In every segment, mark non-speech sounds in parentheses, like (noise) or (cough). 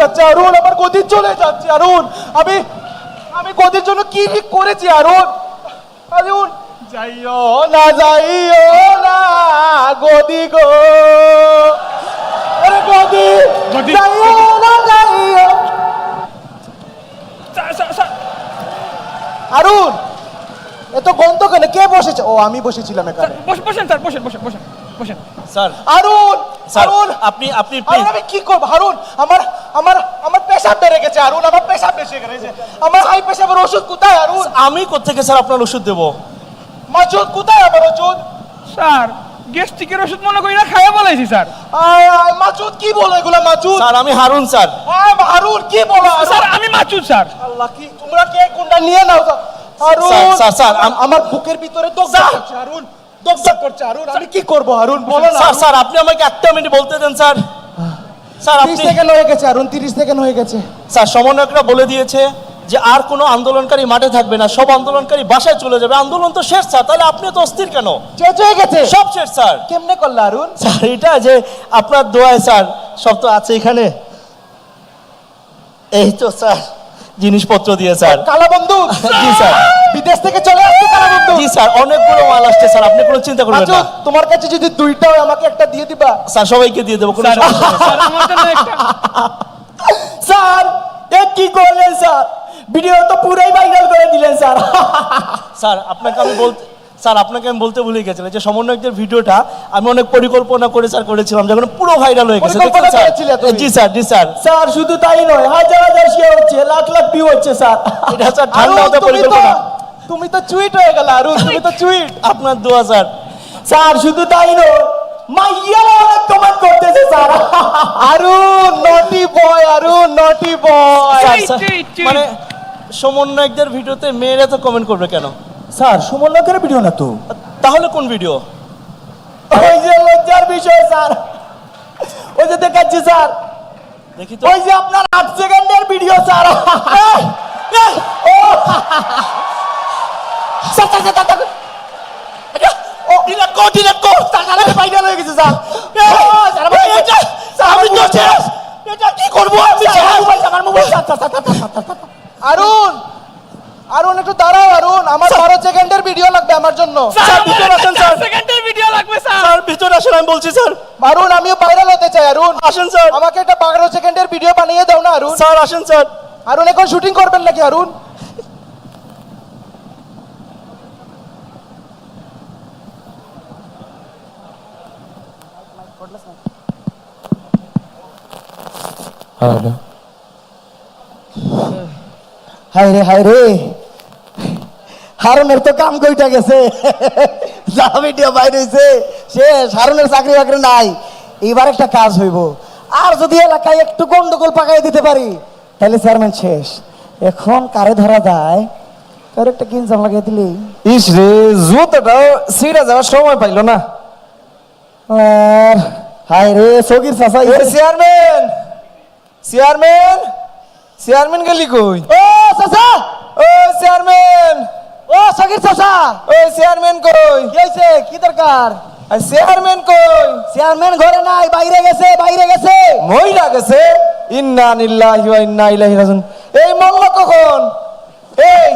যাচ্ছে অরুণ আমার গতি চলে যাচ্ছে অরুণ আমি আমি গতির জন্য কি কি করেছি অরুণ অরুণ যাইও না যাইও না গদি গো। আরে গদি। যাইও না যাইও। অরুণ এত গন্ধ কেন? কে বসেছে? ও আমি বসেছিলাম এখানে। বসেন স্যার বসেন বসেন বসেন বসেন। স্যার আরুন স্যার আরুন। আপনি আপনি আরুন আমি কি করব? হারুন আমার আমার আমার পেশাব বেড়ে গেছে আরুন আমার পেশাব বেশি গেছে। আমার হাই পেশাবের ওষুধ কোথায় আরুন? আমি কোথেকে স্যার আপনার ওষুধ দেবো? মাছুদ কোথায় আমার ওষুধ? স্যার গ্যাস্ট্রিকের ওষুধ মনে করি না খাইয়া বলাইছি স্যার। আয়, আয়, কি বলো এগুলা মাছুদ স্যার আমি হারুন স্যার। হারুন কি বলো? স্যার আমি মাচুদ স্যার। আল্লাহ কি তোমরা কে কোনটা নিয়ে নাও তো। হারুন স্যার, স্যার, আমার বুকের ভিতরে করছে হারুন। দগদগ করছে হারুন। আমি কি করব হারুন? বলো না স্যার স্যার আপনি আমাকে একটা মিনিট বলতে দেন স্যার। স্যার 30 আপনি সেকেন্ড হয়ে গেছে হারুন 30 সেকেন্ড হয়ে গেছে। স্যার সমন্বয়করা বলে দিয়েছে যে আর কোনো আন্দোলনকারী মাঠে থাকবে না সব আন্দোলনকারী বাসায় চলে যাবে। আন্দোলন তো শেষ স্যার তাহলে আপনি তো অস্থির কেন? শেষ হয়ে গেছে। সব শেষ স্যার। কেমনে করলে আরুন স্যার এটা যে আপনার দোয়ায় স্যার সব তো আছে এখানে। এই তো স্যার। জিনিসপত্র দিয়ে স্যার। কালা বন্ধু (laughs) জি স্যার। বিদেশ থেকে চলে আসছে কালা বন্ধু জি স্যার অনেকগুলো মাল আসছে স্যার আপনি কোনো চিন্তা করবেন আচ্ছা না। তোমার কাছে যদি দুইটা হয় আমাকে একটা দিয়ে দিবা? স্যার সবাইকে দিয়ে দেবো কোনো স্যার সমস্যা নেই। স্যার আমার জন্য একটা। (laughs) স্যার এ কি করলেন স্যার? ভিডিও তো পুরাই ভাইরাল করে দিলেন স্যার। (laughs) স্যার আপনাকে আমি বলতে স্যার আপনাকে আমি বলতে ভুলে গেছিলাম যে সমন্বয়কদের ভিডিওটা আমি অনেক পরিকল্পনা করে স্যার করেছিলাম যখন পুরো ভাইরাল হয়ে গেছে? জি স্যার জি স্যার। স্যার শুধু তাই নয় হাজার হাজার শেয়ার হচ্ছে লাখ লাখ ভিউ হচ্ছে স্যার। এটা স্যার ঠান্ডা হতে পরিকল্পনা। তুমি তো চুইট হয়ে গেল আরুন তুমি তো চুইট আপনার দোয়া স্যার স্যার শুধু তাই নয় মাইয়া অনেক কমেন্ট করতেছে sir. আরুন naughty boy Arun naughty boy sir, cheat, sir, cheat, cheat. মানে সমন্বয়কদের ভিডিওতে মেয়েরা তো কমেন্ট করবে কেন? স্যার সুমনকের ভিডিও না তো তাহলে কোন ভিডিও ওই যে লজ্জার বিষয় স্যার ওই যে দেখাচ্ছি স্যার দেখি তো ওই যে আপনার আট সেকেন্ডের ভিডিও হয়ে স্যার। আরুন আরুন একটু দাঁড়াও আরুন। আমার বারো সেকেন্ডের ভিডিও লাগবে আমার জন্য। স্যার ভিতরে আসেন, স্যার। সেকেন্ডের ভিডিও লাগবে স্যার। স্যার ভিতরে আসেন আমি বলছি স্যার। আরুন আমিও ভাইরাল হতে চাই আরুন। আসেন স্যার। আমাকে একটা বারো সেকেন্ডের ভিডিও বানিয়ে দাও না আরুন। স্যার আসেন স্যার। আরুন এখন শুটিং করবেন নাকি আরুন? হায় রে হায় রে। হারুনের তো কাম কইটা গেছে। (laughs) যা ভিডিও বাইরে হয়েছে শেষ হারুনের চাকরি বাকরি নাই। এবার একটা কাজ হইব। আর যদি এলাকায় একটু গন্ডগোল পাকাই দিতে পারি তাহলে চেয়ারম্যান শেষ। এখন কারে ধরা যায়? কারও একটা কিনসাম লাগাই দিলেই ইস রে জুতোটাও সিরা যাওয়ার সময় পাইলো না। আর হায় রে সগির চাচা এ চেয়ারম্যান চেয়ারম্যান চেয়ারম্যান গেলি কই? ও চাচা! ও চেয়ারম্যান ও সগির চাচা। ও চেয়ারম্যান কই? কি কি দরকার? চেয়ারম্যান কই? চেয়ারম্যান ঘরে নাই বাইরে গেছে বাইরে গেছে। মহিলা গেছে? ইন্না নিল্লাহি ওয়া ইন্না ইলাইহি রাজিউন। এই মল্ল কখন? এই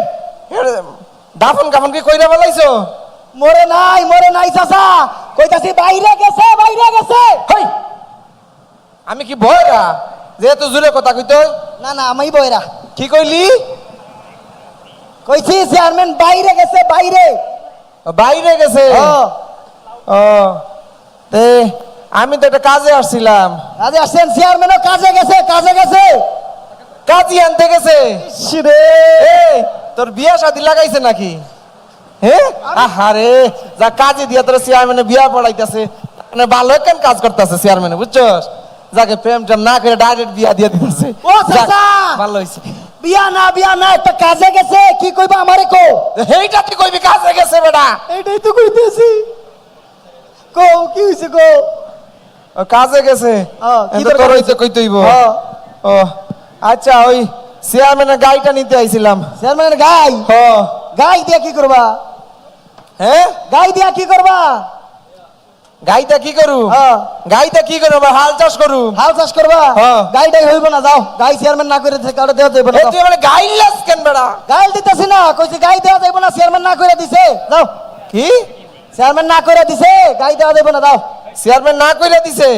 দাফন কাফন কি কইরা বলাইছো মরে নাই মরে নাই চাচা। কইতাছি বাইরে গেছে বাইরে গেছে। হই আমি কি ভয়রা যেহেতু জুলে কথা কইতো না না আমি বইরা কি কইলি? কইছি চেয়ারম্যান বাইরে গেছে বাইরে। বাইরে গেছে? ও তে আমি তো একটা কাজে আসছিলাম। কাজে আসছেন চেয়ারম্যানও কাজে গেছে কাজে গেছে। কাজী আনতে গেছে? তোর বিয়া শাদি লাগাইছে নাকি? হ্যাঁ আহারে যা কাজে দিয়া তোর চেয়ারম্যানে বিয়া পড়াইতেছে। মানে ভালো কেন কাজ করতেছে চেয়ারম্যানে বুঝছস? যাকে প্রেম টেম না করে ডাইরেক্ট বিয়া দিয়ে দিতেছে। ও! ভালো হইছে। বিয়া না বিয়া না একটা কাজে গেছে কি কইবা আমারে কো এইটা তুই কইবি কাজে গেছে বেটা। এইটাই তো কইতেছি। কো কি হইছে কো কাজে গেছে। কিন্তু তোর হইছে? হইতে কইতেইব। ও। আচ্ছা ওই চেয়ারম্যানের গাড়িটা নিতে আইছিলাম। চেয়ারম্যানের গাই? হ। গাই দিয়া কি করবা? হ্যাঁ? গাই দিয়া কি করবা? গাইটা কি করু। গাইটা কি করু আবার হাল চাষ করু হাল চাষ করবা। গাইটাই হইব না যাও। গাই চেয়ারম্যান না করে কারও দেওয়া যাইব না। তুই মানে গাইলাস কেন বেড়া? গাইল দিতেছি না কইছি গাই দেওয়া যাইব না চেয়ারম্যান না করে দিছে। যাও। কি? চেয়ারম্যান না করে দিছে গাই দেওয়া যাইব না যাও। চেয়ারম্যান না কইরা দিছে?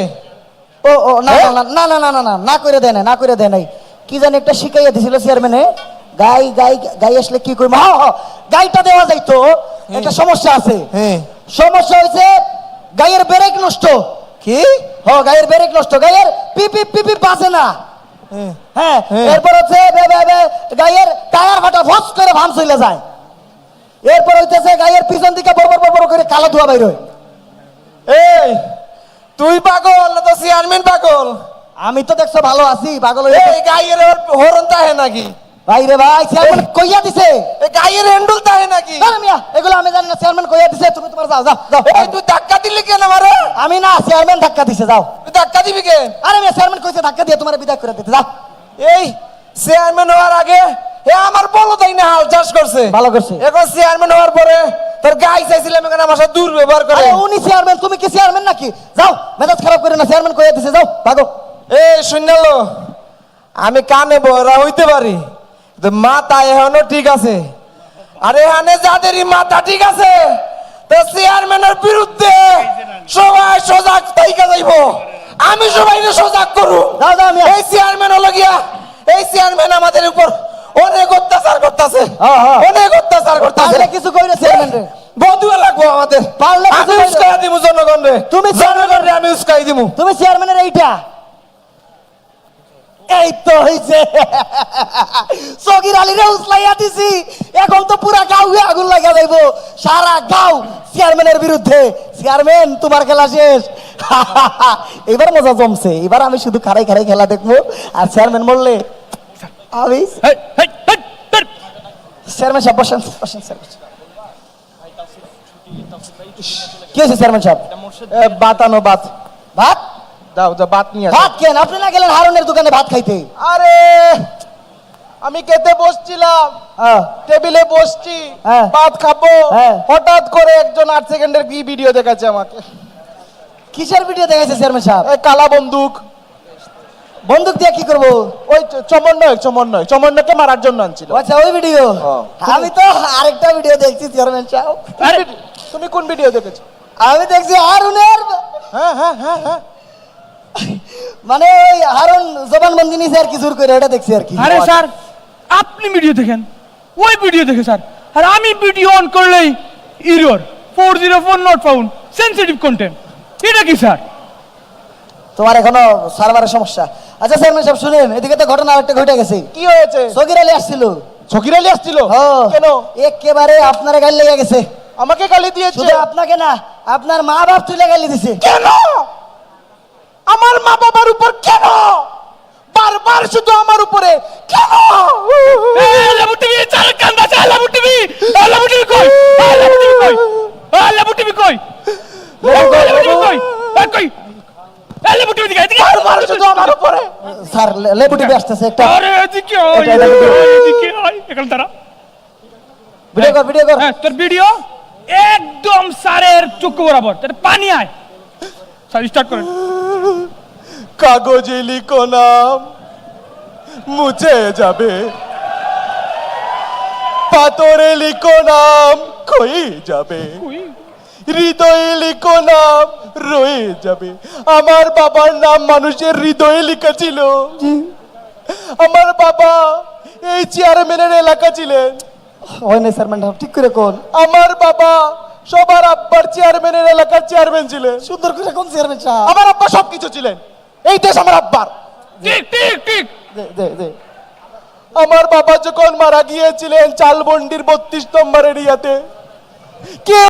ও ও না? না না না না না না করে দেয় না না করে দেয় নাই। কি জানি একটা শিখাইয়া দিছিল চেয়ারম্যানে গাই গাই গাই আসলে কি করব? হ্যাঁ গাইটা দেওয়া যাইতো একটা সমস্যা আছে। সমস্যা হয়েছে গায়ের ব্রেক নষ্ট। কি? হ গায়ের ব্রেক নষ্ট। গায়ের পিপি পিপি বাজে না। হ্যাঁ। হ্যাঁ। এরপর হচ্ছে গায়ের টায়ার ফাটা ফস করে চলে যায়। এরপর হইতেছে গায়ের পিছন দিকে করে কালো ধোয়া বাইর হয়। এই তুই পাগল না তো চেয়ারম্যান পাগল? আমি তো দেখছ ভালো আছি পাগল এই গাইয়ের হরন তাহে নাকি? ভাই রে ভাই চেয়ারম্যান কইয়া দিছে। এই গাইয়ের হ্যান্ডল তাহে নাকি? না, না, মিয়া এগুলো আমি জানি না চেয়ারম্যান কইয়া দিছে তুমি তোমার যাও যাও যাও। আমি না চেয়ারম্যান ধাক্কা দিছে যাও। তুই ধাক্কা দিবি কেন আরে মিয়া চেয়ারম্যান কইছে ধাক্কা দিয়ে তোমার বিদায় করে দিতে যাও। এই চেয়ারম্যান হওয়ার আগে এ আমার বলো তাই না হাল চাষ করছে। ভালো করছে। এখন চেয়ারম্যান হওয়ার পরে তোর গাই চাইছিলাম এখানে আমার সাথে দুর্ব্যবহার করে। উনি চেয়ারম্যান তুমি কি চেয়ারম্যান নাকি? যাও মেজাজ খারাপ করে না চেয়ারম্যান কইয়া দিছে যাও ভাগো। এই শুনলো আমি কানে বহরা হইতে পারি মাথা এখনও ঠিক আছে। আর এখানে যাদেরই মাথা ঠিক আছে চেয়ারম্যানের বিরুদ্ধে সবাই সজাগ তাইকা যাইব। আমি সবাই সজাগ করু। যাও মিয়া। এই চেয়ারম্যান হলো গিয়া এই চেয়ারম্যান আমাদের উপর অনেক অত্যাচার করতেছে। হ্যাঁ, হ্যাঁ। অনেক অত্যাচার করতেছে। কিছু কইরে চেয়ারম্যান রে। বদুয়া লাগবো আমাদের। পারলে আমি উস্কাই দিমু জনগণ রে। তুমি জনগণ রে আমি উস্কাই দিমু। তুমি চেয়ারম্যানের এইটা। এই তো হইছে। সগির আলীরে উসলাইয়া দিছি। এখন তো পুরা গাঁও আগুন লাগা যাইব। সারা গাঁও চেয়ারম্যানের বিরুদ্ধে। চেয়ারম্যান তোমার খেলা শেষ। (laughs) এবার মজা জমছে। এবার আমি শুধু খারাই খারাই খেলা দেখব। আর চেয়ারম্যান বললে আমি। চেয়ারম্যান সাহেব বসেন বসেন স্যার কি হয়েছে চেয়ারম্যান সাহেব? বাতানো বাত ভাত? দাও দাও বাত নিয়ে ভাত কেন? আপনি না গেলেন হারনের দোকানে ভাত খাইতে। আরে! আমি খেতে বসছিলাম। হ্যাঁ। টেবিলে বসছি হ্যাঁ। ভাত খাব। হ্যাঁ। হঠাৎ করে একজন আট সেকেন্ডের কি ভিডিও দেখাচ্ছে আমাকে? কিসের ভিডিও দেখাচ্ছে চেয়ারম্যান সাহেব? কালা বন্দুক। বন্দুক দিয়ে কি করব? ওই চ- চমন্নয় চমন্নয়। চমন্নয়কে মারার জন্য আনছিল। আচ্ছা ওই ভিডিও। আমি তো আরেকটা ভিডিও দেখছি চেয়ারম্যান সাহেব। তুমি কোন ভিডিও দেখেছ? আমি দেখছি হারুনের হ্যাঁ হ্যাঁ হ্যাঁ হ্যাঁ। মানে ওই হারুন জবান বন্দি নিছে আর কি জোর করে এটা দেখছি আর কি। আরে স্যার আপনি ভিডিও দেখেন। ওই ভিডিও দেখে স্যার। আর আমি ভিডিও অন করলেই error four zero four not found sensitive content এটা কি স্যার? তোমার এখনও সার্ভারের সমস্যা। আচ্ছা চেয়ারম্যান সাহেব শুনেন এদিকে তো ঘটনা আরেকটা ঘটে গেছে। কি হয়েছে? সগির আলী আসছিল। ছকির আলী আসছিল? কেন? একেবারে আপনার গাল লেগে গেছে। আমাকে গালি দিয়েছে? শুধু আপনাকে না আপনার মা বাপ তুলে গালি দিছে। কেন? আমার মা বাবার উপর কেন বারবার শুধু আমার উপরে কেন লাবু টিভি চাল কান্দা চাল লাবু টিভি লাবু টিভি কই লাবু টিভি কই লাবু টিভি কই লাবু টিভি কই এ, কই লাবু টিভি দিকে এদিকে বারবার শুধু আমার উপরে স্যার লে- লেবু টিভি আসতেছে একটা আরে এদিকে আয়, এটা, এটা, এটা। এদিকে আয়। এখানে দাঁড়া। ভিডিও কর ভিডিও কর। হ্যাঁ তোর ভিডিও একদম চক্ষু বরাবর। পানি আয়। স্যার স্টার্ট করেন। কাগজে লিখো নাম মুছে যাবে। পাথরে লিখো নাম ক্ষয়ে যাবে। হৃদয়ে লিখো নাম রয়ে যাবে। আমার বাবার নাম মানুষের হৃদয়ে লেখা ছিল আমার বাবা এই চেয়ারম্যানের এলাকা ছিলেন। হয় না চেয়ারম্যান সাহেব ঠিক করে কোন? আমার বাবা সবার আব্বার চেয়ারম্যানের এলাকার চেয়ারম্যান ছিলেন। সুন্দর করে কোন চেয়ারম্যান সাহেব আমার আব্বা সবকিছু ছিলেন। এই দেশ আমার আব্বার। ঠিক ঠিক ঠিক। দে দে দে। আমার বাবা যখন মারা গিয়েছিলেন চালবন্ডির বত্রিশ নম্বর এরিয়াতে কে